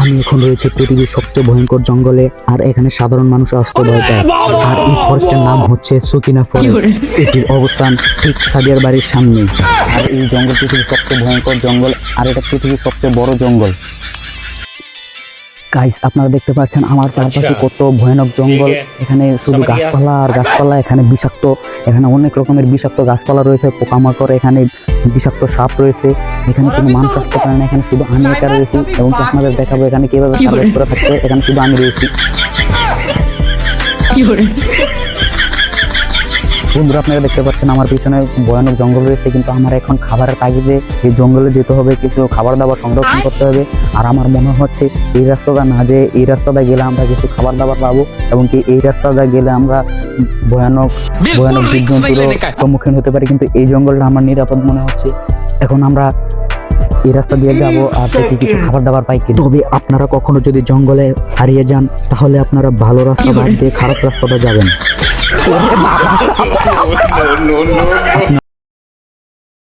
আমি এখন রয়েছে পৃথিবীর সবচেয়ে ভয়ঙ্কর জঙ্গলে আর এখানে সাধারণ মানুষ আসতে ভয় পায়। আর এই ফরেস্টের নাম হচ্ছে সুকিনা ফরেস্ট। এটির অবস্থান ঠিক সাদিয়ার বাড়ির সামনে। আর এই জঙ্গল পৃথিবীর সবচেয়ে ভয়ঙ্কর জঙ্গল আর এটা পৃথিবীর সবচেয়ে বড় জঙ্গল। গাইস আপনারা দেখতে পাচ্ছেন আমার চারপাশে কত ভয়ানক জঙ্গল। এখানে শুধু গাছপালা আর গাছপালা এখানে বিষাক্ত এখানে অনেক রকমের বিষাক্ত গাছপালা রয়েছে পোকামাকড় এখানে বিষাক্ত সাপ রয়েছে এখানে কোনো মানুষ আসতে পারে না এখানে শুধু আমি একা রয়েছি এবং আপনাদের দেখাবো এখানে কীভাবে সার্ভাইভ করে থাকতে এখানে শুধু আমি রয়েছি। বন্ধুরা আপনারা দেখতে পাচ্ছেন আমার পিছনে ভয়ানক জঙ্গল রয়েছে কিন্তু আমার এখন খাবারের তাগিদে এই জঙ্গলে যেতে হবে কিছু খাবার দাবার সংরক্ষণ করতে হবে। আর আমার মনে হচ্ছে এই রাস্তাটা না যে এই রাস্তাটা গেলে আমরা কিছু খাবার দাবার পাবো এবং কি এই রাস্তাটা গেলে আমরা ভয়ানক ভয়ানক জীবজন্তুরও সম্মুখীন হতে পারি কিন্তু এই জঙ্গলটা আমার নিরাপদ মনে হচ্ছে এখন আমরা এই রাস্তা দিয়ে যাব আর দেখি কিছু খাবার দাবার পাই কি তবে আপনারা কখনো যদি জঙ্গলে হারিয়ে যান তাহলে আপনারা ভালো রাস্তা বাদ দিয়ে খারাপ রাস্তাটা যাবেন.